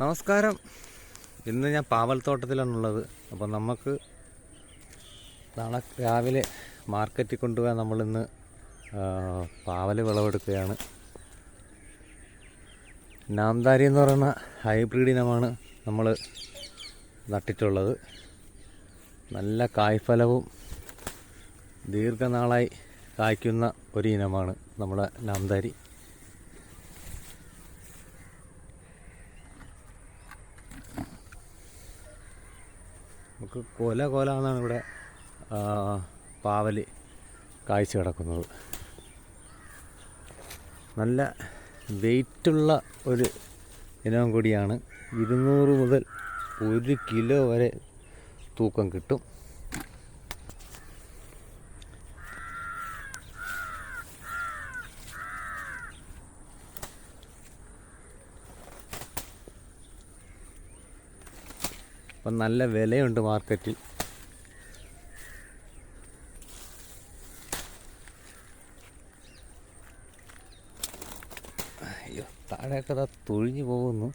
നമസ്കാരം. ഇന്ന് ഞാൻ പാവൽത്തോട്ടത്തിലാണുള്ളത്. അപ്പോൾ നമുക്ക് നാളെ രാവിലെ മാർക്കറ്റിൽ കൊണ്ടുപോകാൻ നമ്മളിന്ന് പാവൽ വിളവെടുക്കുകയാണ്. നാംദാരി എന്ന് പറയുന്ന ഹൈബ്രിഡ് ഇനമാണ് നമ്മൾ നട്ടിട്ടുള്ളത്. നല്ല കായ്ഫലവും ദീർഘനാളായി കായ്ക്കുന്ന ഒരു ഇനമാണ് നമ്മുടെ നാംദാരി. നമുക്ക് കൊല കൊല എന്നാണ് ഇവിടെ പാവൽ കാഴ്ച കിടക്കുന്നത്. നല്ല വെയിറ്റുള്ള ഒരു ഇനം കൂടിയാണ്. ഇരുന്നൂറ് മുതൽ ഒരു കിലോ വരെ തൂക്കം കിട്ടും. അപ്പം നല്ല വിലയുണ്ട് മാർക്കറ്റിൽ. അയ്യോ താഴെയൊക്കെ അതാ തൊഴിഞ്ഞു പോകുന്നു.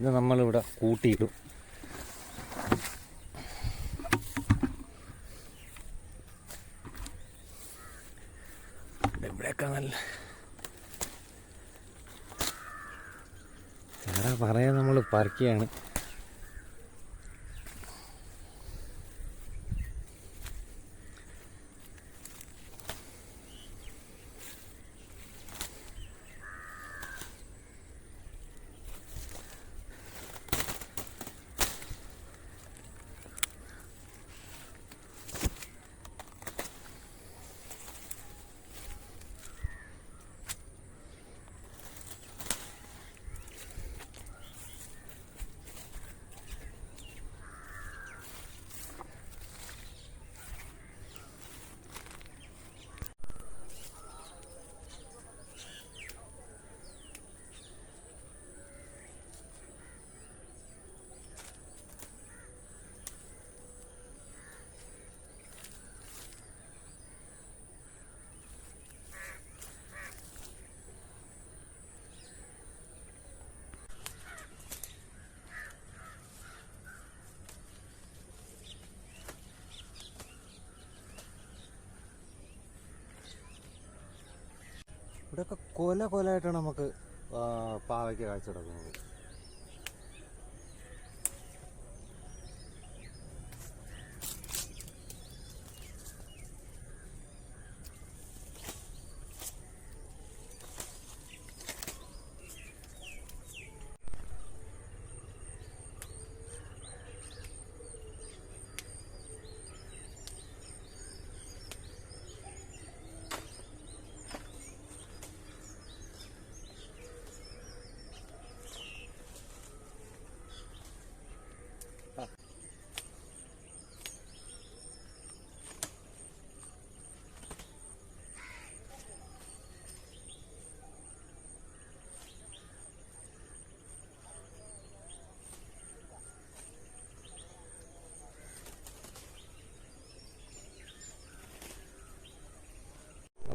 ഇത് നമ്മളിവിടെ കൂട്ടിയിടും. ഇവിടെയൊക്കെ വേറെ പറയാൻ നമ്മൾ പറിക്കുകയാണ് ഇവിടെയൊക്കെ കൊല കൊലയായിട്ടാണ് നമുക്ക് പാവയ്ക്ക് കാഴ്ച കിടക്കുന്നത്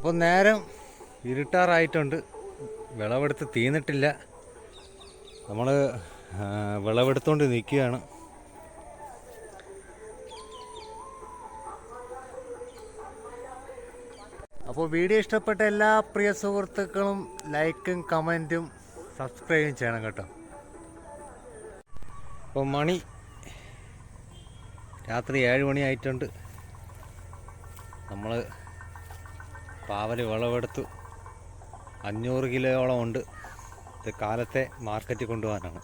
അപ്പോൾ നേരം ഇരുട്ടാറായിട്ടുണ്ട്. വിളവെടുത്ത് തീന്നിട്ടില്ല നമ്മൾ വിളവെടുത്തുകൊണ്ട് നിൽക്കുകയാണ്. അപ്പോൾ വീഡിയോ ഇഷ്ടപ്പെട്ട എല്ലാ പ്രിയ സുഹൃത്തുക്കളും ലൈക്കും കമന്റും സബ്സ്ക്രൈബും ചെയ്യണം കേട്ടോ. അപ്പോൾ മണി രാത്രി ഏഴ് മണിയായിട്ടുണ്ട്. നമ്മൾ പാവൽ വിളവെടുത്തു. അഞ്ഞൂറ് കിലോയോളം ഉണ്ട്. ഇത് കാലത്തെ മാർക്കറ്റിൽ കൊണ്ടുപോകാനാണ്.